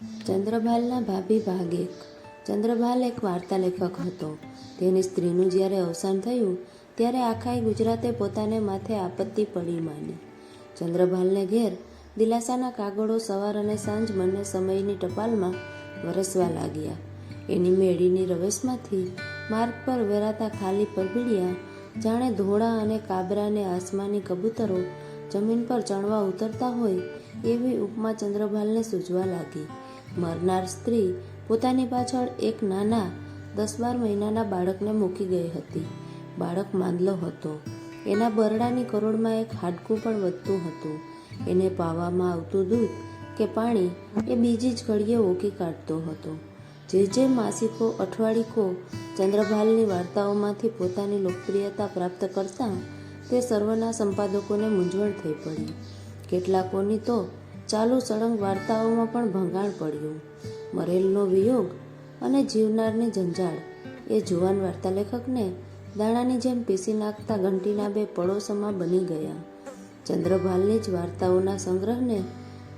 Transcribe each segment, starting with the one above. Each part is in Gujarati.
ચંદ્રભાલના ભાભી ભાગ એક. ચંદ્રભાલ એક વાર્તા લેખક હતો. તેની સ્ત્રીનું જ્યારે અવસાન થયું, ત્યારે આખાય ગુજરાતે પોતાને માથે આપત્તિ પડી માની. ચંદ્રભાલને ઘેર દિલાસાના કાગળો સવાર અને સાંજ બંને સમયની ટપાલમાં વરસવા લાગ્યા. એની મેળીની રવેશમાંથી માર્ગ પર વેરાતા ખાલી પરબીડિયા, જાણે ધોળા અને કાબરાને આસમાની કબૂતરો જમીન પર ચણવા ઉતરતા હોય, એવી ઉપમા ચંદ્રભાલને સૂઝવા લાગી. મરનાર સ્ત્રી પોતાની પાછળ એક નાના દસ બાર મહિનાના બાળકને મૂકી ગઈ હતી. બાળક માંદલો હતો. એના બરડાની કરોડમાં એક હાડકું પણ વધતું હતું. એને પાવામાં આવતું દૂધ કે પાણી એ બીજી જ ઘડીએ ઓકી કાઢતો હતો. જે જે માસિકો, અઠવાડિકો ચંદ્રભાલની વાર્તાઓમાંથી પોતાની લોકપ્રિયતા પ્રાપ્ત કરતા તે સર્વના સંપાદકોને મૂંઝવણ થઈ પડી. કેટલાકોની તો ચાલુ સળંગ વાર્તાઓમાં પણ ભંગાણ પડ્યું. મરેલનો વિયોગ અને જીવનારની જંજાળ એ જુવાન વાર્તા લેખકને દાણાની જેમ પીસી નાખતા ઘંટીના બે પડોશમાં બની ગયા. ચંદ્રભાલની જ વાર્તાઓના સંગ્રહને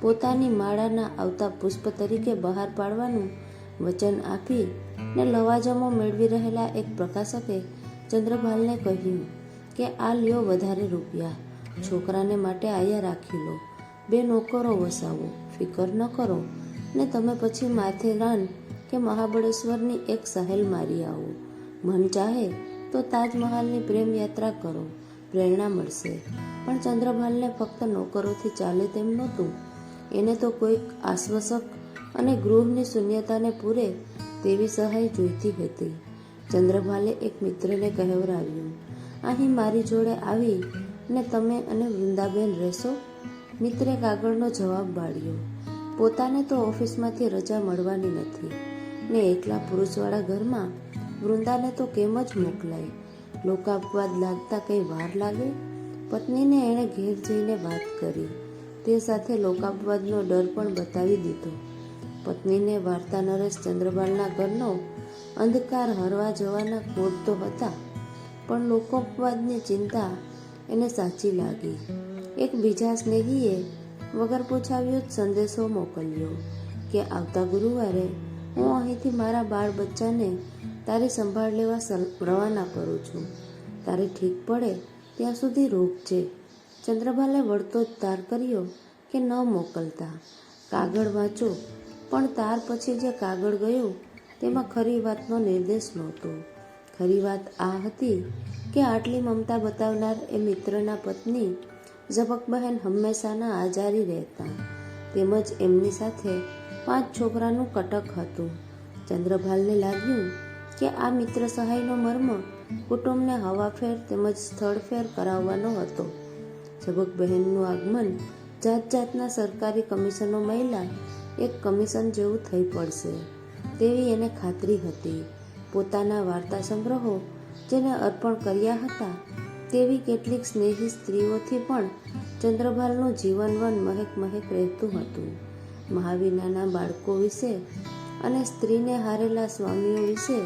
પોતાની માળાના આવતા પુષ્પ તરીકે બહાર પાડવાનું વચન આપી ને લવાજમો મેળવી રહેલા એક પ્રકાશકે ચંદ્રભાલને કહ્યું કે આ લ્યો વધારે રૂપિયા. છોકરાને માટે આયા રાખી લો. બે નોકરો વસાવો, ફિકર ન કરો. ને તમે પછી માથેરાન કે મહાબળેશ્વરની એક સહેલ મારી આવો. મન ચાહે તો તાજમહાલની પ્રેમ યાત્રા કરો, પ્રેરણા મળશે. પણ ચંદ્રભાલને ફક્ત નોકરોથી ચાલે તેમ નહોતું. એને તો કોઈક આશ્વાસક અને ગૃહની શૂન્યતાને પૂરે તેવી સહાય જોઈતી હતી. ચંદ્રભાલે એક મિત્રને કહેવરાવ્યું, અહીં મારી જોડે આવી ને તમે અને વૃંદાબેન રહેશો? મિત્રે કાગળનો જવાબ બાળ્યો. પોતાને તો ઓફિસમાંથી રજા મળવાની નથી. ને એકલા પુરુષવાળા ઘરમાં વૃંદાને તો કેમ જ મોકલાય? લોકાપવાદ લાગતા કંઈ વાર લાગે? પત્નીને એણે ઘેર જઈને વાત કરી. તે સાથે લોકાપવાદનો ડર પણ બતાવી દીધો. પત્નીને વાર્તા નરેશ ચંદ્રબાલના ઘરનો અંધકાર હરવા જવાના કોટ તો હતા, પણ લોકોપવાદની ચિંતા એને સાચી લાગી. એક બીજા સ્નેહીએ વગર પૂછાવ્યું જ સંદેશો મોકલ્યો કે, આવતા ગુરુવારે હું અહીંથી મારા બાળ બચ્ચાને તારી સંભાળ લેવા રવાના કરું છું. તારે ઠીક પડે ત્યાં સુધી રોકજે ચંદ્રભાલે વળતો જ તાર કર્યો કે ન મોકલતા. કાગળ વાંચો. પણ તાર પછી જે કાગળ ગયો તેમાં ખરી વાતનો નિર્દેશ નહોતો. ખરી વાત આ હતી કે, આટલી મમતા બતાવનાર એ મિત્રના પત્ની ઝબકબહેન હંમેશાના આજારી રહેતા. તેમજ એમની સાથે પાંચ છોકરાનું કટક હતું. ચંદ્રભાલને લાગ્યું કે આ મિત્ર સહાયનો મર્મ કુટુંબને હવાફેર તેમજ સ્થળફેર કરાવવાનો હતો. ઝબકબહેનનું આગમન જાત જાતના સરકારી કમિશનો મહિલા એક કમિશન જેવું થઈ પડશે. તેવી એને ખાતરી હતી. પોતાના વાર્તા સંગ્રહો જેને અર્પણ કર્યા હતા તેવી કેટલીક સ્નેહી સ્ત્રીઓથી પણ ચંદ્રભાલનું જીવનવન મહેક મહેક રહેતું હતું. મહાવીનાના બાળકો વિશે અને સ્ત્રીને હારેલા સ્વામીઓ વિશે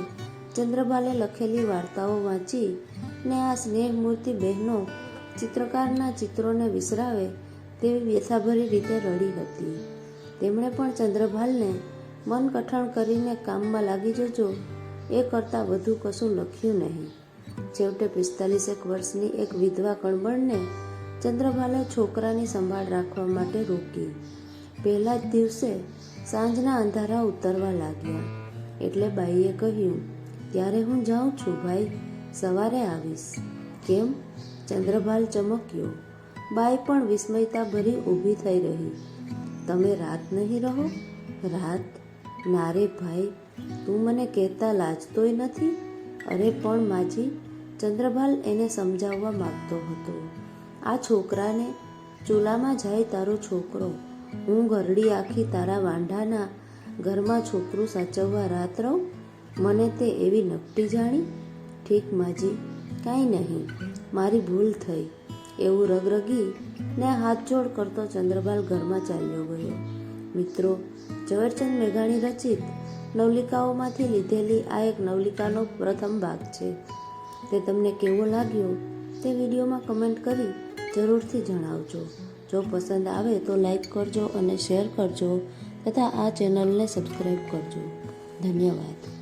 ચંદ્રભાલે લખેલી વાર્તાઓ વાંચી ને આ સ્નેહમૂર્તિ બહેનો ચિત્રકારના ચિત્રોને વિસરાવે તેવી વ્યથાભરી રીતે રડી હતી. તેમણે પણ ચંદ્રભાલને મન કઠણ કરીને કામમાં લાગી જજો એ કરતાં વધુ કશું લખ્યું નહીં. છેવટે પિસ્તાલીસેક વર્ષની એક વિધવા કણબણને ચંદ્રભાલે છોકરાની સંભાળ રાખવા માટે રોકી. પહેલા જ દિવસે સાંજના અંધારા ઉતરવા લાગ્યા. એટલે બાઈએ કહ્યું, ત્યારે હું જાઉં છું ભાઈ, સવારે આવીશ. કેમ? ચંદ્રભાલ ચમક્યો. બાઈ પણ વિસ્મયતા ભરી ઊભી થઈ રહી. તમે રાત નહીં રહો? રાત? ના રે ભાઈ, તું મને કહેતા લાજતોય નથી? અરે, પણ માજી ચંદ્રભાલ એને સમજાવવા માગતો હતો. આ છોકરાને ચૂલામાં જાય તારો છોકરો. હું ઘરડી આખી તારા વાંઢાના ઘરમાં છોકરું સાચવવા રાત રહું? મને તે એવી નકટી જાણી? ઠીક માજી, કાંઈ નહીં. મારી ભૂલ થઈ. એવું રગરગી ને હાથ જોડ કરતો ચંદ્રભાલ ઘરમાં ચાલ્યો ગયો. મિત્રો ઝવેરચંદ મેઘાણી રચિત નવલિકાઓમાંથી લીધેલી આ એક નવલિકાનો પ્રથમ ભાગ છે. તે તમને કેવો લાગ્યો તે વિડીયોમાં કમેન્ટ કરી જરૂરથી જણાવજો. જો પસંદ આવે તો લાઈક કરજો અને શેર કરજો તથા આ ચેનલને સબસ્ક્રાઈબ કરજો. ધન્યવાદ.